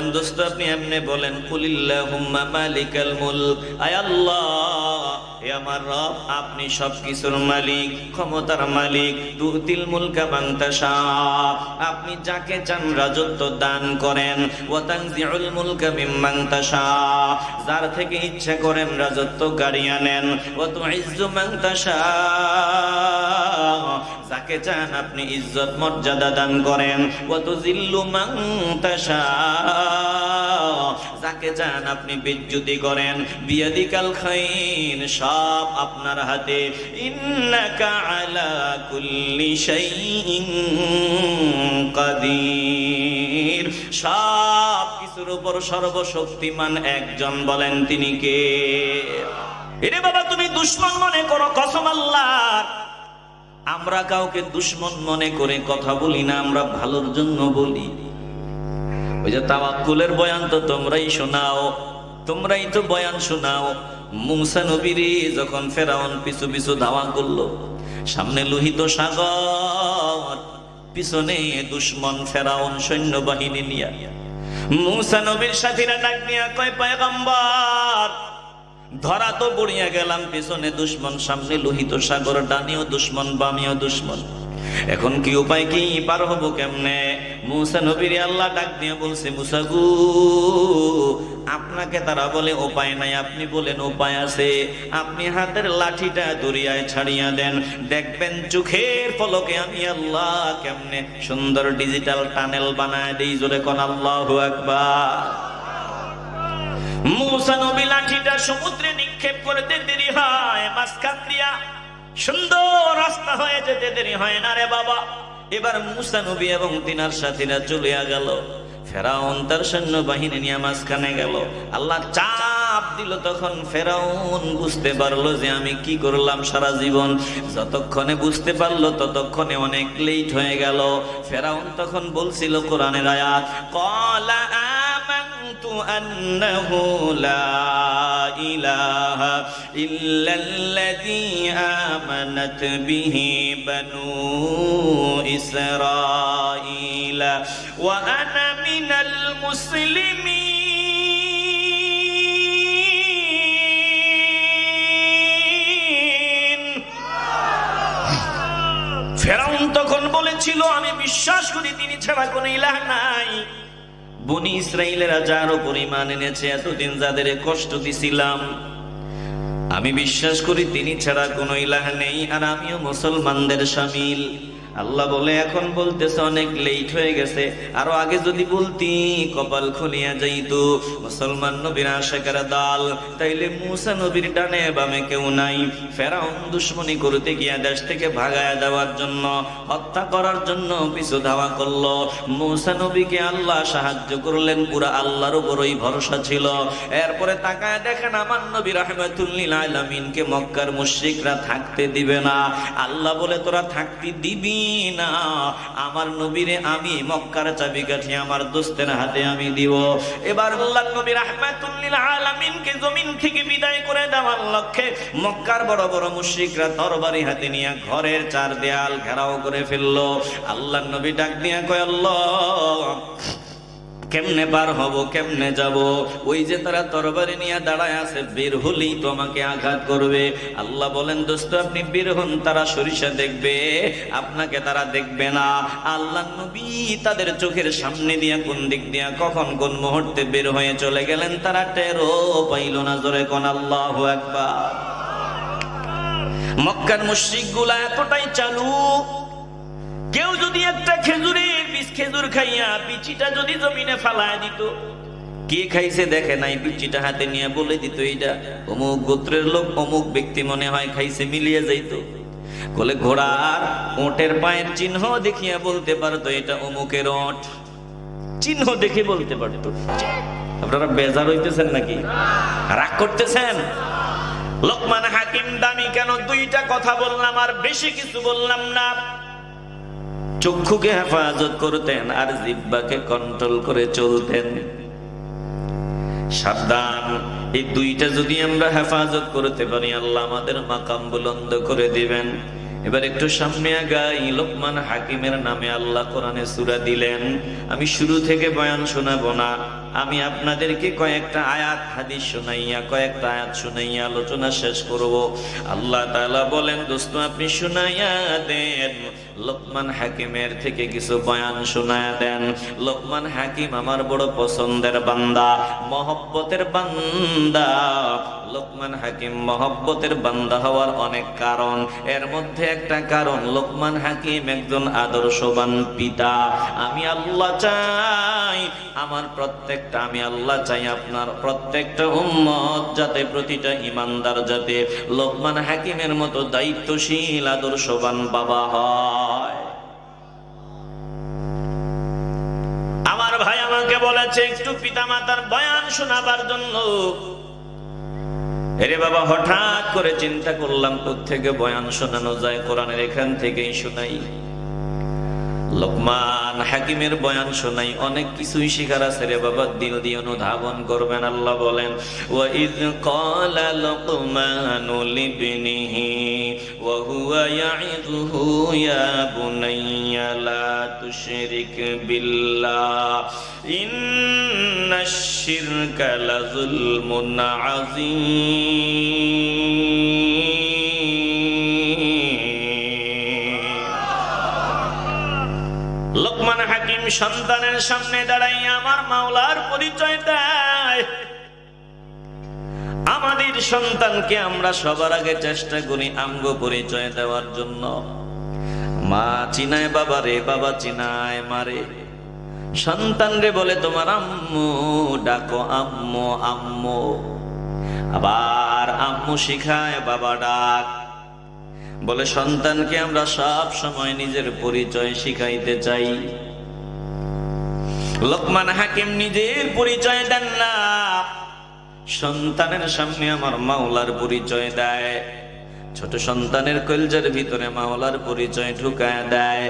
বলেন দোস্ত আপনি এমনি বলেন কুলিল্লাহুম্মা মালিকাল মুলক। আয় আল্লাহ! আমার রব, আপনি সবকিছুর মালিক, ক্ষমতার মালিক তুতিল মুলকা মান তাশা আপনি যাকে চান রাজত্ব দান করেন ওয়া তানজিউল মুলকা মিম্মান তাশা যার থেকে ইচ্ছা করেন রাজত্ব গাড়িয়ে নেন ওয়া তুইজ্জু মান তাশা যাকে চান আপনি ইজ্জত মর্যাদা দান করেন কত জিল্লু মান তাশা যাকে চান আপনি বিদ্যুতি করেন। বিয়াদিকাল খাইন, সব আপনার হাতে। কাদির। সব কিছুর উপর সর্বশক্তিমান একজন বলেন তিনি কে? এরে বাবা, তুমি দুশ্মন মনে করো, কসম আল্লাহর। আমরা কাউকে দুশ্মন মনে করে কথা বলি না, আমরা ভালোর জন্য বলি। ওই যে তাওয়াক্কুলের বয়ান তো তোমরাই শোনাও, তোমরাই তো বয়ান শোনাও। মুসা নবীরে যখন ফেরাউন পিছু পিছু ধাওয়া করল, সামনে লোহিত সাগর, পিছনে দুশ্মন ফেরাউন সৈন্যবাহিনী নিয়া। মুসা নবীর সাথীরা ডাক নিয়া কয়, পয়গম্বর, ধরা তো পড়িয়া গেলাম পিছনে দুশ্মন, সামনে লোহিত সাগর, ডানিও দুশ্মন, বামিও দুশ্মন। এখন কি উপায় কি? পার হব কেমনে? মুসা নবীর আল্লাহ ডাক দিয়ে বলছে, মুসা গু, আপনাকে তারা বলে উপায় নাই, আপনি বলেন উপায় আছে। আপনি হাতের লাঠিটা দরিয়ায় ছাড়িয়া দেন। দেখবেন চোখের ফলকে আমি আল্লাহ কেমনে সুন্দর ডিজিটাল টানেল বানায় দিই, জোরে কোন আল্লাহ আকবার। মুসা নবী লাঠিটা সমুদ্রে নিক্ষেপ করতে দেরি হয়, মাঝখান দিয়া সুন্দর রাস্তা হয়ে যেতে দেরি হয় না রে বাবা। এবার মুসা নবী এবং তিনার সাথীরা চলিয়া গেল। ফেরাউন তার সৈন্য বাহিনী নিয়ে মাঝখানে গেল। আল্লাহ চাপ দিল তখন ফেরাউন বুঝতে পারল যে আমি কি করলাম সারা জীবন। যতক্ষণে বুঝতে পারল ততক্ষণে অনেক লেট হয়ে গেল। ফেরাউন তখন বলছিল কোরআনের আয়াত, কলা آمنت أنه لا إله إلا الذي آمنت به بنو إسرائيل وأنا من المسلمين ফেরাউন তখন বলেছিল আমি বিশ্বাস করি তিনি ছাড়া কোনো ইলাহ নাই বনি ইসরায়েলেরা যার পরিমাণ এনেছে, এতদিন যাদের কষ্ট দিছিলাম। আমি বিশ্বাস করি, তিনি ছাড়া কোনো ইলাহ নেই, আর আমিও মুসলমানদের সামিল। আল্লাহ বলে, এখন বলতেছে অনেক লেট হয়ে গেছে। আরও আগে যদি বলতি, কপাল খুলিয়া যাইতো। মুসলমান নবীর আশেকের দল। তাইলে মুসা নবীর ডানে বামে কেউ নাই। ফেরাউন দুশ্মনী করতে গিয়া দেশ থেকে ভাগায় দেওয়ার জন্য, হত্যা করার জন্য পিছু ধাওয়া করল। মুসা নবীকে আল্লাহ সাহায্য করলেন, পুরা আল্লাহর উপরই ভরসা ছিল। এরপরে তাকায় দেখেন, আমার নবী রহমাতুল্লিল মক্কার মুশরিকরা থাকতে দিবে না। আল্লাহ বলে, তোরা থাকতে দিবি না। আমার নবীরে আমি মক্কার চাবিকাঠি আমার দোস্তের হাতে আমি দিব। এবার আল্লাহ নবী রাহমাতুল্লিল আলামিনকে জমিন থেকে বিদায় করে দেওয়ার লক্ষ্যে মক্কার বড় বড় মুশরিকরা তরবারি হাতে নিয়ে ঘরের চার দেয়াল ঘেরাও করে ফেলল। আল্লাহ নবী ডাক দিয়া কয়, আল্লাহ কেমনে পার হব, কেমনে যাব? ওই যে তারা তরবারি নিয়ে দাঁড়ায় আছে, বের হলেই তো আমাকে আঘাত করবে। আল্লাহ বলেন, দোস্ত, আপনি বের হন, তারা সরিষা দেখবে, আপনাকে তারা দেখবে না। আল্লাহ নবী তাদের চোখের সামনে দিয়া কোন দিক দিয়া কখন কোন মুহূর্তে বের হয়ে চলে গেলেন, তারা টেরো পাইল না জোরে কোন, আল্লাহ একবার মক্কার মুশ্রিকগুলা এতটাই চালু কেউ যদি একটা খেজুরের বীজ খেজুর খাইয়া বিচিটা যদি জমিনে ফালায় দিত। কে খাইছে দেখে নাই বিচিটা হাতে নিয়ে বলে দিত এইটা অমুক গোত্রের লোক, অমুক ব্যক্তি মনে হয় খাইছে, মিলিয়ে যাইতো। বলে ঘোড়ার ওটের পায়ের চিহ্ন দেখিয়া বলতে পারতো, এটা অমুকের ওট। চিহ্ন দেখে বলতে পারতো। আপনারা বেজার হইতেছেন নাকি? রাগ করতেছেন? লোকমান হাকিম দামি কেন দুইটা কথা বললাম আর বেশি কিছু বললাম না? চক্ষুকে হেফাজত করতেন আর জিব্বাকে কন্ট্রোল করে চলতেন। সাবধান, এই দুইটা যদি আমরা হেফাজত করতে পারি, আল্লাহ আমাদের মাকাম বুলন্দ করে দিবেন। এবার একটু সামনে আগাই, লোকমান হাকিমের নামে আল্লাহ কোরআনে সুরা দিলেন। আমি শুরু থেকে বয়ান শোনাবো না। আমি আপনাদেরকে কয়েকটা আয়াত, হাদিস শুনাইয়া, কয়েকটা আয়াত শুনাইয়া আলোচনা শেষ করব। আল্লাহ তাআলা বলেন, দোস্ত, আপনি শুনাইয়া দেন। লোকমান হাকিমের থেকে কিছু বয়ান শোনায়া দেন। লোকমান হাকিম আমার বড় পছন্দের বান্দা, মহব্বতের বান্দা। লোকমান হাকিম মহব্বতের বান্দা হওয়ার অনেক কারণ। এর মধ্যে একটা কারণ, লোকমান হাকিম একজন আদর্শবান পিতা। আমি আল্লাহ চাই আমার প্রত্যেকটা, আমি আল্লাহ চাই আপনার প্রত্যেকটা উম্মত যাতে প্রতিটা ইমানদার যাতে লোকমান হাকিমের মতো দায়িত্বশীল, আদর্শবান বাবা হয়। আমার ভাই আমাকে বলেছে, একটু পিতামাতার বয়ান শোনাবার জন্য। এরে বাবা, হঠাৎ করে চিন্তা করলাম থেকে বয়ান শোনানো যায়? কোরআনের এখান থেকেই শোনাই। লোকমান হাকিমের বয়ান শোনাই, অনেক কিছুই শিখার আছে রে বাবা দিল দিয়ে অনুধাবন করবেন আল্লাহ বলেন, ওয়াইদ ক্বালা লুকমানু লিবনিহি, ওয়া হুয়া ইয়াইযুহু ইয়া বুনাইয়া লা তুশরিক বিল্লাহ ইন্নাশ শিরকা লাযুলমুন আযীম। সন্তানের সামনে দাঁড়াইয়া আমার মাওলার পরিচয় দেয়। আমাদের সন্তানকে আমরা সবার আগে চেষ্টা করি আঙ্গ পরিচয় দেওয়ার জন্য। মা চিনায় বাবা রে, বাবা চিনায় মারে সন্তান রে বলে তোমার আম্মু, ডাকো আম্মু আম্মু। আবার আম্মু শিখায়, বাবা ডাক। বলে সন্তানকে আমরা সব সময় নিজের পরিচয় শিখাইতে চাই। লোকমান হাকিম নিজের পরিচয় দেন না। সন্তানের সামনে আমার মাওলার পরিচয় দেয়। ছোট সন্তানের কলজার ভিতরে মাওলার পরিচয় ঢুকায় দেয়।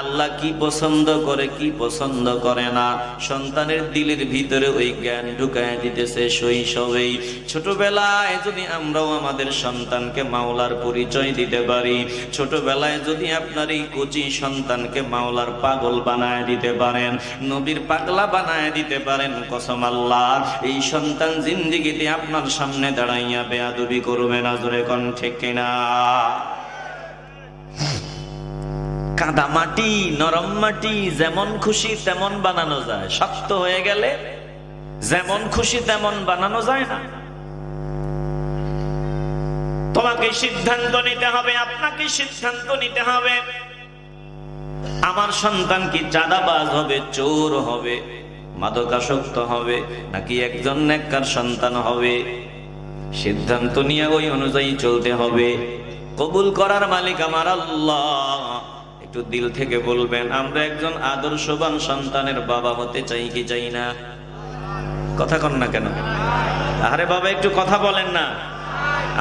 আল্লাহ কি পছন্দ করে, কি পছন্দ করে না? সন্তানের দিলের ভিতরে ওই জ্ঞান ঢুকায় দিতেছে শৈশবেই। ছোটবেলায় যদি আমরাও আমাদের সন্তানকে মাওলার পরিচয় দিতে পারি, ছোটবেলায় যদি আপনার এই কচি সন্তানকে মাওলার পাগল বানায় দিতে পারেন, নবীর পাগলা বানায় দিতে পারেন, কসম আল্লাহ এই সন্তান জিন্দিগিতে আপনার সামনে দাঁড়াইয়া বেয়াদবি করবে না, জোরে কণ্ঠে কিনা? কাদা মাটি, নরম মাটি, যেমন খুশি তেমন বানানো যায়। শক্ত হয়ে গেলে যেমন খুশি তেমন বানানো যায় না। তোমাকে সিদ্ধান্ত নিতে হবে, আপনাকে সিদ্ধান্ত নিতে হবে। আমার সন্তান কি চাঁদাবাজ হবে, চোর হবে, মাদকাসক্ত হবে, নাকি একজন নেককার সন্তান হবে? সিদ্ধান্ত নিয়ে ওই অনুযায়ী চলতে হবে। কবুল করার মালিক আমার আল্লাহ। একটু দিল থেকে বলবেন আমরা একজন আদর্শবান সন্তানের বাবা হতে চাই কি চাই না? কথা কন না কেন? আরে বাবা একটু কথা বলেন না।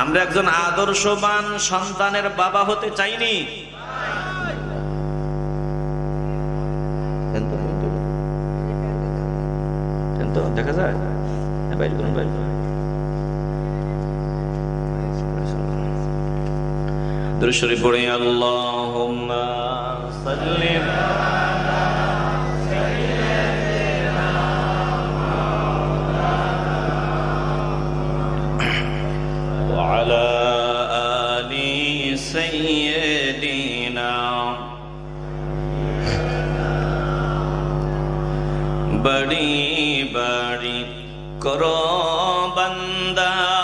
আমরা একজন আদর্শবান সন্তানের বাবা হতে চাইনি। দেখা যায়। হ্যাঁ, বাইরে করুন বাইরে করুন। পড়ে আল্লাহুম্মা وسلم وعلى آل سيدنا بڑی بڑی کرو بندہ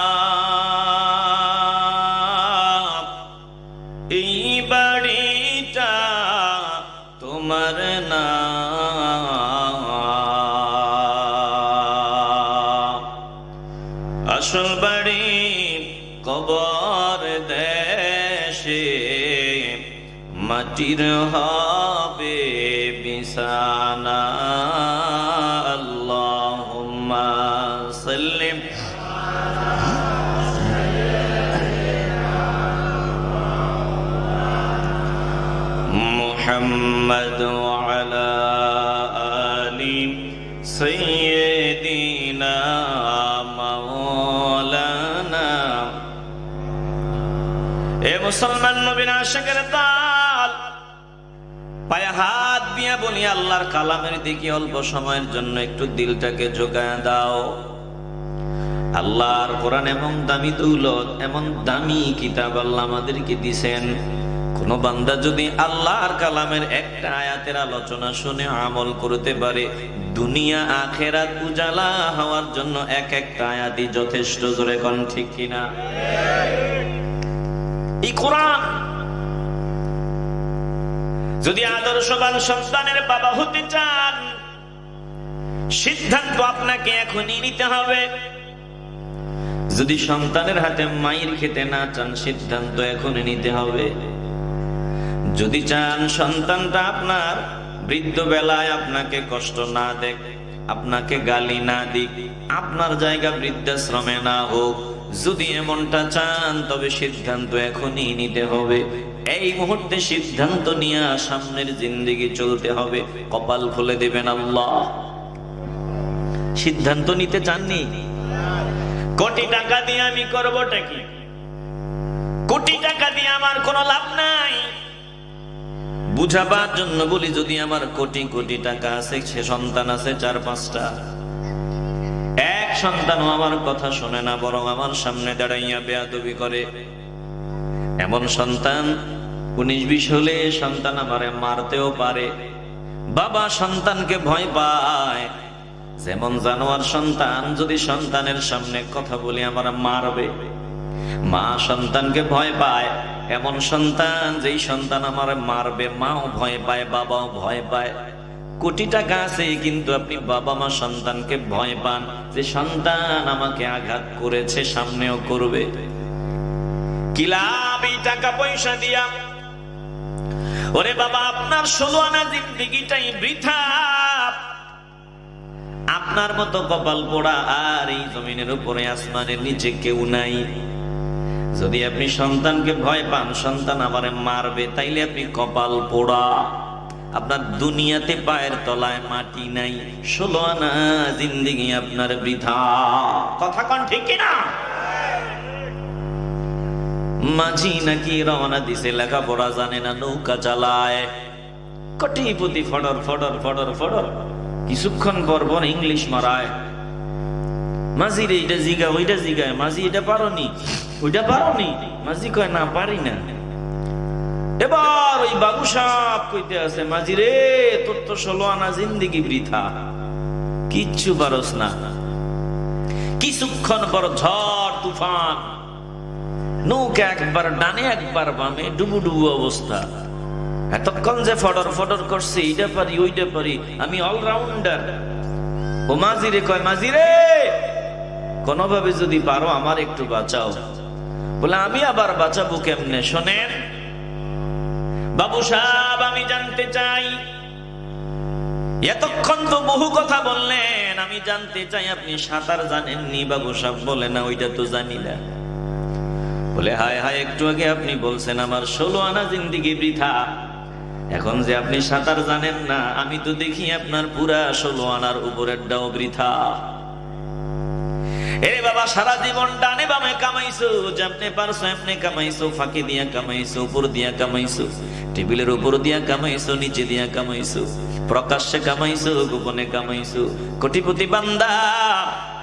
মুসলমান নবীর আশেকের তাল। পায়ে হাত দিয়ে বলি, আল্লাহর কালামের দিকে অল্প সময়ের জন্য একটু দিলটাকে জোগায় দাও। আল্লাহর কোরআন এবং দামি দৌলত, এমন দামি কিতাব আল্লাহ আমাদেরকে দিছেন। কোন বান্দা যদি আল্লাহর কালামের একটা আয়াতের আলোচনা শুনে আমল করতে পারে, দুনিয়া আখেরাত উজালা হওয়ার জন্য এক একটা আয়াতই যথেষ্ট, জোরে কোন ঠিক কিনা? যদি আদর্শবান সন্তানের বাবা হতে চান, সিদ্ধান্ত আপনাকে এখনই নিতে হবে। যদি সন্তানের হাতে মায়ের খেতে না চান, সিদ্ধান্ত এখনই নিতে হবে। যদি চান সন্তানটা আপনার বৃদ্ধ বেলায় আপনাকে কষ্ট না দেখ আপনাকে গালি না দিক, আপনার জায়গা বৃদ্ধাশ্রমে না হোক যদি এমনটা চান, তবে সিদ্ধান্ত এখনই নিতে হবে। এই মুহূর্তে সিদ্ধান্ত নিয়ে সামনের জিন্দিগি চলতে হবে। কপাল খুলে দেবেন আল্লাহ। সিদ্ধান্ত নিতে চাননি? কোটি টাকা দিয়ে আমি করবোটা কি? কোটি টাকা দিয়ে আমার কোনো লাভ নাই। বুঝাবার জন্য বলি, যদি আমার কোটি কোটি টাকা আছে, সে সন্তান আছে, চার পাঁচটা। এক সন্তানও আমার কথা শোনে না, বরং আমার সামনে দাঁড়াইয়া বেয়াদবি করে। এমন সন্তান, উনিশ বিশ হলে সন্তান আমারে মারতেও পারে। বাবা সন্তানকে ভয় পায়। যেমন জানোয়ার সন্তান, যদি সন্তানের সামনে কথা বলি, আমার মারবে। মা সন্তানকে ভয় পায়। এমন সন্তান, যেই সন্তান আমার মারবে, মাও ভয় পায়, বাবাও ভয় পায়। কোটি টাকা আছে কিন্তু আপনি বাবা মা সন্তানকে ভয় পান যে সন্তান আমাকে আঘাত করেছে, সামনেও করবে। টাকা পয়সা দিয়া? ওরে বাবা, আপনার ষোলো আনা জিন্দিগিটাই বৃথা। আপনার মতো কপাল পোড়া আর এই জমিনের উপরে আসমানের নিচে কেউ নাই। যদি আপনি সন্তানকে ভয় পান, সন্তান আবার মারবে, তাইলে আপনি কপাল পোড়া। আপনার দুনিয়াতে পায়ের তলায় মাটি নাই, ষোলো আনা জিন্দিগি আপনার বৃথা। কথা কন ঠিক কিনা? মাঝি নাকি রওনা দিছে, লেখাপড়া জানে না, নৌকা চালায়। কটিপতি ফডর ফডর ফডর ফডর। কিছুক্ষণ পর পর ইংলিশ মারায়। মাঝি রে এটা জিগা ওইটা জিগায়। মাঝি, এটা পারোনি? ওইটা পারোনি? মাঝি কয়, না, পারি না। এবার ওই বাবু সাপ কইতে আছে, মাঝি রে, তোর তো ষোলো আনা জিন্দিগি বৃথা। কিচ্ছু পারস না। কিছুক্ষণ পর ঝড়, তুফান। নৌকা একবার ডানে, একবার বামে, ডুবু ডুবু অবস্থা। এতক্ষণ যে ফডর ফডর করছে এইটা পারি ওইটা পারি, আমি অলরাউন্ডার ও মাঝি রে কয়, মাঝি রে, কোনোভাবে যদি পারো, আমার একটু বাঁচাও। বলে, আমি আবার বাঁচাবো কেমনে? শোনেন বাবু সাহেব, আমি জানতে চাই। এতক্ষণ তো বহু কথা বললেন, আমি জানতে চাই আপনি সাঁতার জানেননি, বাবু সাহেব বলে, না, ওইটা তো জানি না। বলে, হায় হায়, একটু আগে আপনি বলছেন, আমার ষোলো আনা জিন্দিগি বৃথা। এখন যে আপনি সাঁতার জানেন না, আমি তো দেখি আপনার পুরা ষোলো আনার উপরের ডাও বৃথা। এ বাবা, সারা জীবন ডানে বামে কামাইছো, যেমনে পারছ, এমনি কামাইছো, ফাঁকে দিয়া কামাইছো, উপর দিয়া কামাইছো। টেবিলের উপর দিয়া কামাইছো, নিচে দিয়া কামাইছো, প্রকাশ্যে কামাইছো, গোপনে কামাইছো। কোটিপতি বান্দা,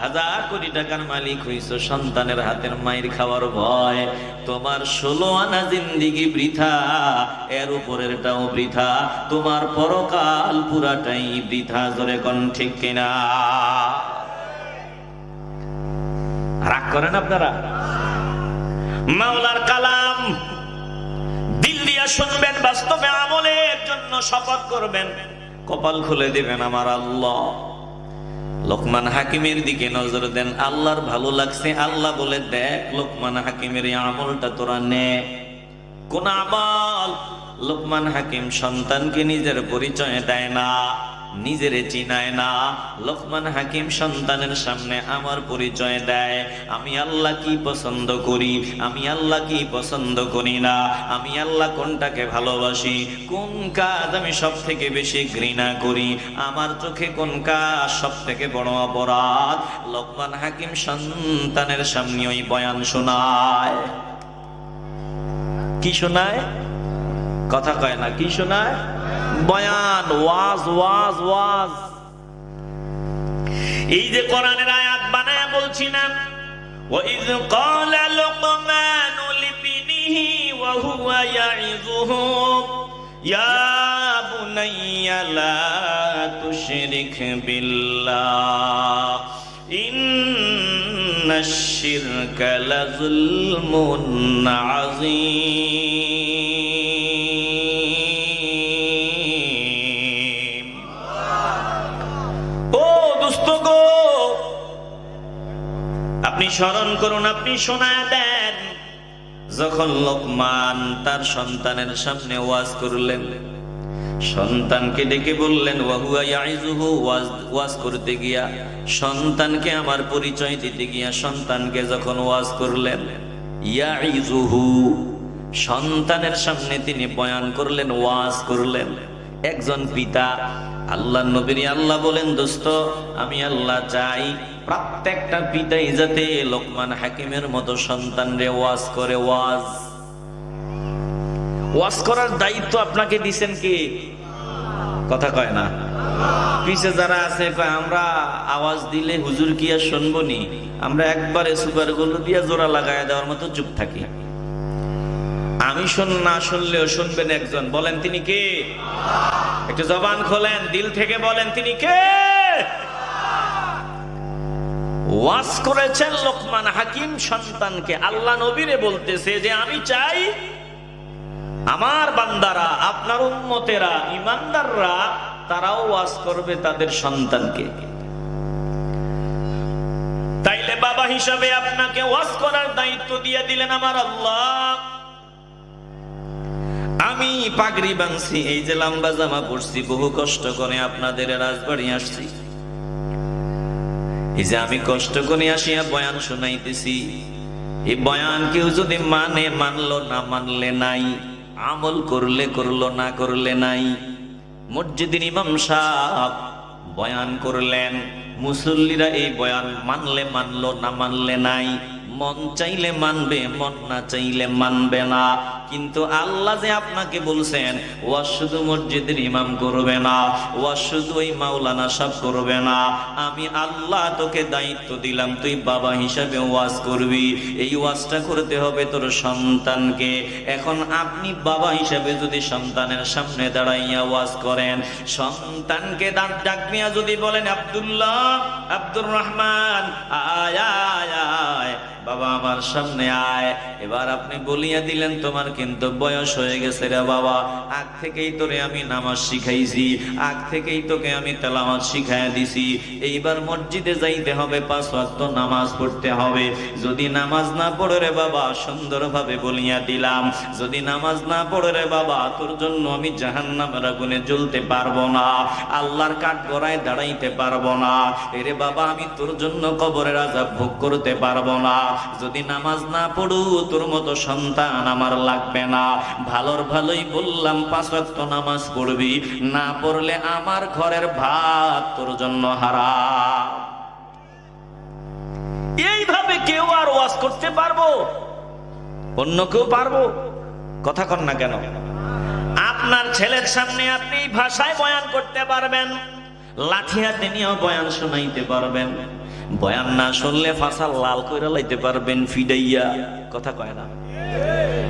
হাজার কোটি টাকার মালিক হইছো, সন্তানের হাতের মায়ের খাওয়ার ভয়। তোমার ষোলো আনা জিন্দিগি বৃথা, এর উপরেরটাও বৃথা। তোমার পরকাল পুরাটাই বৃথা, জোরে কোন ঠিক কিনা? রাগ করেন আপনারা? মাওলার কালাম। শুনবেন, বাস্তবে আমলের জন্য শপথ করবেন। কপাল খুলে দিবেন আমার আল্লাহ। লোকমান হাকিমের দিকে নজর দেন, আল্লাহর ভালো লাগছে, আল্লাহ বলে, দেখ লোকমান হাকিমের এই আমলটা তোরা নে। কোন আমল লোকমান হাকিম সন্তানকে নিজের পরিচয় দেয় না। নিজেরে চিনায় না। লোকমান হাকিম সন্তানের সামনে আমার পরিচয় দেয়। আমি আল্লাহ কি পছন্দ করি? আমি আল্লাহ কি পছন্দ করি না? আমি আল্লাহ কোনটাকে ভালোবাসি? কোন কাজ আমি সব থেকে বেশি ঘৃণা করি? আমার চোখে কোন কাজ সব থেকে বড় অপরাধ? লোকমান হাকিম সন্তানের সামনে ওই বয়ান শোনায়। কি শোনায়? কথা কয় না, কি শোনায়? বয়ান ওয়াজ ওয়াজ ওয়াজ এই যে কোরআনের আয়াত বানায় বলছি না وإذ قال لقمان لابنه وهو يعظه يا بني لا تشرك بالله إن الشرك لظلم عظيم আপনি স্মরণ করুন, আপনি শোনা দেন। যখন লোকমান তার সন্তানের সামনে ওয়াজ করলেন, সন্তানকে ডেকে বললেন ওয়াজ করতে গিয়া সন্তানকে আমার পরিচয় দিতে গিয়া সন্তানকে যখন ওয়াজ করলেন ইয়াইজুহু সন্তানের সামনে তিনি বয়ান করলেন, ওয়াজ করলেন। একজন পিতা আল্লাহ নবীর আল্লাহ বলেন, দোস্ত, আমি আল্লাহ চাই প্রত্যেকটা পিতাই যাতে লোকমান হাকিমের মতো সন্তান রে ওয়াজ করে, ওয়াজ। ওয়াজ করার দায়িত্ব আপনাকে দিছেন কে? কথা কয় না। পিছে যারা আছে আমরা আওয়াজ দিলে হুজুর কি আর শুনব নি? আমরা একবারে সুপারগুলো দিয়ে জোড়া লাগায় দেওয়ার মতো চুপ থাকি। আমি শুন, না শুনলেও শুনবেন একজন। বলেন, তিনি কে? একটু জবান খোলেন, দিল থেকে বলেন, তিনি কে? ওয়াজ করেছেন লোকমান হাকিম সন্তানকে। আল্লাহ নবীরে বলতেছে যে, আমি চাই আমার বান্দারা, আপনার উম্মতেরা, ইমানদাররা, তারাও ওয়াজ করবে তাদের সন্তানকে। তাইলে বাবা হিসাবে আপনাকে ওয়াজ করার দায়িত্ব দিয়ে দিলেন আমার আল্লাহ। আমি পাগড়ি বাংছি এই যে লম্বা জামা পড়ছি বহু কষ্ট করে আপনাদের রাজবাড়ি আসছি। এই যে আমি কষ্ট করে আসিয়া বয়ান শোনাইতেছি, এই বয়ান কেউ যদি মানে মানলো না, মানলে নাই, আমল করলে করল না, করলে নাই। মসজিদের ইমাম সাহেব বয়ান করলেন, মুসল্লিরা এই বয়ান মানলে মানলো না, মানলে নাই, মন চাইলে মানবে, মন না চাইলে মানবে না। কিন্তু আল্লাহ যে আপনাকে বলছেন ওয়া শুধু মসজিদের ইমাম করবে না ওয়া শুধু ওই মাওলানা সব করবে না। আমি আল্লাহ তোকে দায়িত্ব দিলাম, তুই বাবা হিসাবে ওয়াজ করবি। এই ওয়াজটা করতে হবে তোর সন্তানকে। এখন আপনি বাবা হিসাবে যদি সন্তানের সামনে দাঁড়াইয়া ওয়াজ করেন, সন্তানকে দাঁত ডাক নিয়া যদি বলেন, আব্দুল্লাহ, আব্দুর রহমান, আয় আয় আয়, বাবা আমার সামনে আয়। এবার আপনি বলিয়া দিলেন, তোমার কিন্তু বয়স হয়ে গেছে রে বাবা। আগ থেকেই তোরে আমি নামাজ শিখাইছি, আগ থেকেই তোকে আমি তেলামাজ শিখাইয়া দিছি। এইবার মসজিদে যাইতে হবে, পাঁচ ওয়াক্ত নামাজ পড়তে হবে। যদি নামাজ না পড়ে রে বাবা, সুন্দরভাবে বলিয়া দিলাম। যদি নামাজ না পড়ে রে বাবা, তোর জন্য আমি জাহান্নামের আগুনে জ্বলতে পারব না। আল্লাহর কাঠ গড়ায় দাঁড়াইতে পারব না। এরে বাবা, আমি তোর জন্য কবরের আজাব ভোগ করতে পারব না। যদি নামাজ না পড়ু, তোর মতো সন্তান আমার লাগবে না। ভালোর ভালোই বললাম, পাঁচ ওয়াক্ত নামাজ পড়বি। না পড়লে আমার ঘরের ভাত তোর জন্য হারা এইভাবে কেউ আর ওয়াজ করতে পারব? অন্য কেউ পারব? কথা কন না কেন? আপনার ছেলের সামনে আপনি ভাষায় বয়ান করতে পারবেন। লাঠি হাতে নিয়েও বয়ান শোনাইতে পারবেন। বয়ান না শুনলে ফাঁসা লাল কইরা লাইতে পারবেন, ফিডাইয়া। কথা কয় না।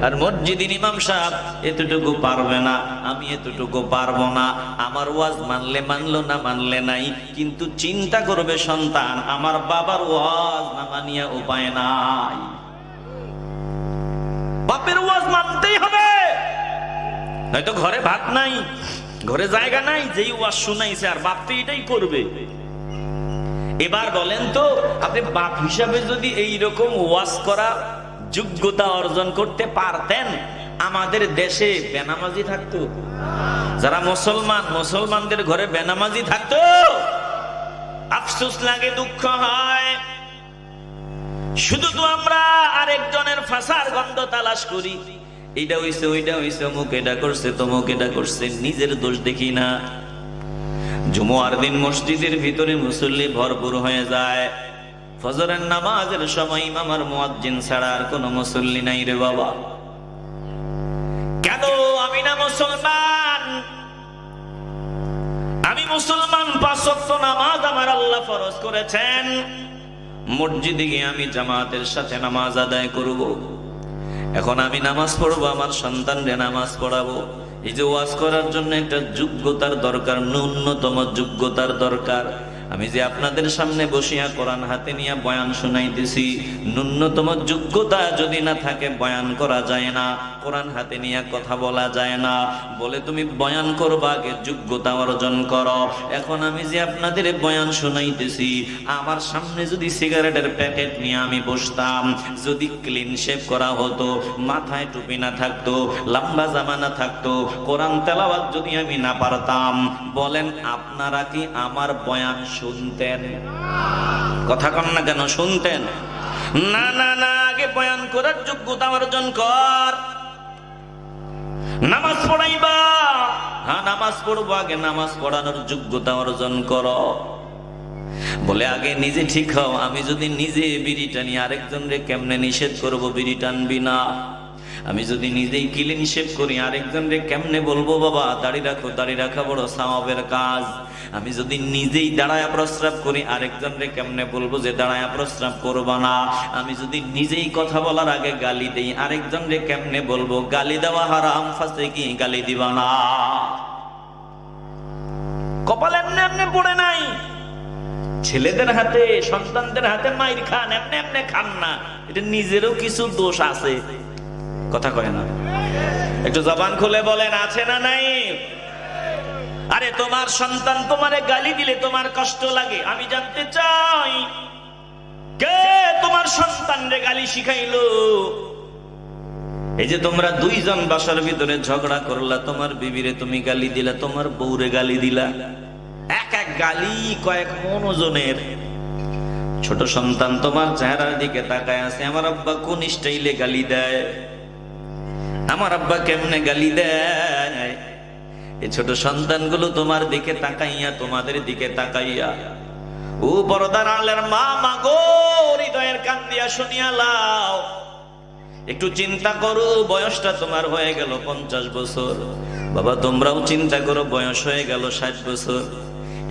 আর মসজিদিন ইমাম সাহেব এতটুকু পারবে না, আমি এতটুকু পারব না। আমার ওয়াজ মানলে মানলো না মানলে নাই, কিন্তু চিন্তা করবে সন্তান, আমার বাবার ওয়াজ না মানিয়া উপায় নাই। বাপের ওয়াজ মানতেই হবে। হয়তো ঘরে ভাত নাই, ঘরে জায়গা নাই, যেই ওয়াজ শুনাইছে আর বাপ তো এটাই করবে। এবার বলেন তো, আপনি বাপ হিসাবে যদি এই রকম ওয়াজ করা যোগ্যতা অর্জন করতে পারতেন, আমাদের দেশে বেনামাজি থাকতো। যারা মুসলমান, মুসলমানদের ঘরে বেনামাজি থাকতো। আফসোস লাগে, দুঃখ হয়। শুধু তো আমরা আরেকজনের ফাঁসার গন্ধ তালাশ করি। এইটা হইছে ওইটা হইছে, অমুক এটা করছে, তমুক এটা করছে, নিজের দোষ দেখি না। জুমুয়ার দিন মসজিদের ভিতরে মুসল্লি ভরপুর হয়ে যায়। ফজরের নামাজের সময় ইমামার মুয়াজ্জিন ছাড়া আর কোনো মুসল্লি নাই রে বাবা। কেন? আমি না মুসলমান। আমি মুসলমান, পাঁচ ওয়াক্ত নামাজ আমার আল্লাহ ফরজ করেছেন। মসজিদে গিয়ে আমি জামাতের সাথে নামাজ আদায় করব। এখন আমি নামাজ পড়ব, আমার সন্তানরে নামাজ পড়াবো। এই যে ওয়াজ করার জন্য একটা যোগ্যতার দরকার, ন্যূনতম যোগ্যতার দরকার। আমি যে আপনাদের সামনে বসিয়া কোরআন হাতে নিয়ে বয়ান শোনাইতেছি, ন্যূনতম যোগ্যতা যদি না থাকে, বয়ান করা যায় না, কোরআন হাতে নিয়ে কথা বলা যায় না। বলে তুমি বয়ান করবা, আগে যোগ্যতা অর্জন করো। এখন আমি যে আপনাদের বয়ান শোনাইতেছি, আমার সামনে যদি সিগারেটের প্যাকেট নিয়ে আমি বসতাম, যদি ক্লিন শেভ করা হতো, মাথায় টুপি না থাকতো, লম্বা জামা না থাকতো, কোরআন তেলাওয়াত যদি আমি না পারতাম, বলেন আপনারা কি আমার বয়ান শুনতেন। কথা কন না কেন, শুনতেন। না না না, আগে বয়ান করার যোগ্যতা অর্জন কর। নামাজ পড়াইবা। হ্যাঁ নামাজ পড়ব আগে, নামাজ পড়ানোর যোগ্যতা অর্জন কর। বলে, আগে নিজে ঠিক হও, আমি যদি নিজে বিড়ি টানি আরেকজন রে কেমনে নিষেধ করব, বিড়ি টানবি না? আমি যদি নিজেই ক্লিন শেভ করি আরেকজন রে কেমনে বলব বাবা? দাড়ি রাখো দাড়ি রাখা বড় সামাবের কাজ। আমি যদি নিজেই দাঁড়ায় প্রস্রাব করি আরেকজন রে কেমনে বলব যে দাঁড়ায় প্রস্রাব করবা না? আমি যদি নিজেই কথা বলার আগে গালি দেই আরেকজন রে কেমনে বলব? গালি দেওয়া হারাম, ফাঁসে কি গালি দিবা না? কপাল এমনি এমনি পড়ে নাই। ছেলেদের হাতে, সন্তানদের হাতে মাইর খান, এমনি এমনি খান না। এটা নিজেরও কিছু দোষ আছে। কথা কয় না। একটু জবান খুলে বলেন, আছে না নাই? আরে, তোমার সন্তান তোমারে গালি দিলে তোমার কষ্ট লাগে, আমি জানতে চাই। কে তোমার সন্তানরে গালি শিখাইলো? এই যে তোমরা দুইজন বাসার ভিতরে ঝগড়া করলা, তোমার বিবিরে তুমি গালি দিলা, তোমার বউরে গালি দিলা। এক এক গালি কয়েক মন ওজনের ছোট সন্তান তোমার চেহারার দিকে তাকায় আছে, আমার আব্বা কোন স্টাইলে গালি দেয়? আমার আব্বা কেমনে গালি দেয়? এই ছোট সন্তানগুলো তোমার দিকে তাকাইয়া, তোমাদের দিকে তাকাইয়া। ও বড়দার আলের মা মাগো হৃদয়ের কান দিয়া শুনিয়া লাও। একটু চিন্তা করো, বয়সটা তোমার হয়ে গেল পঞ্চাশ বছর। বাবা, তোমরাও চিন্তা করো, বয়স হয়ে গেল ষাট বছর।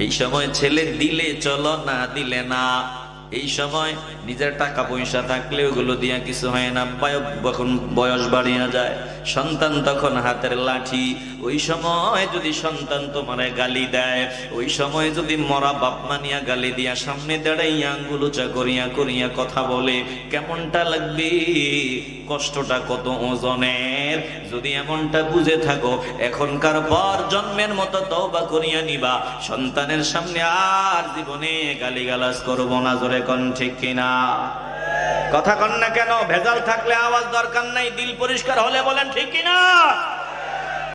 এই সময় ছেলে দিলে চলো, না দিলে না। এই সময় নিজের টাকা পয়সা থাকলে ওগুলো দিয়া কিছু হয় না যখন বয়স বাড়িয়া যায়। সন্তান তখন হাতের লাঠি। ওই সময় যদি সন্তান তোমার গালি দেয়, ওই সময় যদি মরা বাপ মানিয়া গালি দিয়া সামনে দাঁড়াইয়া আঙ্গুল উঁচা করিয়া করিয়া কথা বলে, কেমনটা লাগবে? কষ্টটা কত ওজনের? যদি এমনটা বুঝে থাকো, এখনকার পর জন্মের মতো তওবা করিয়া নিবা। সন্তানের সামনে আর জীবনে গালিগালাজ করব না জোরে কন ঠিক কিনা? কথা কন না কেন, ভেজাল থাকলে আওয়াজ দরকার নাই, দিল পরিষ্কার হলে বলেন ঠিক কিনা?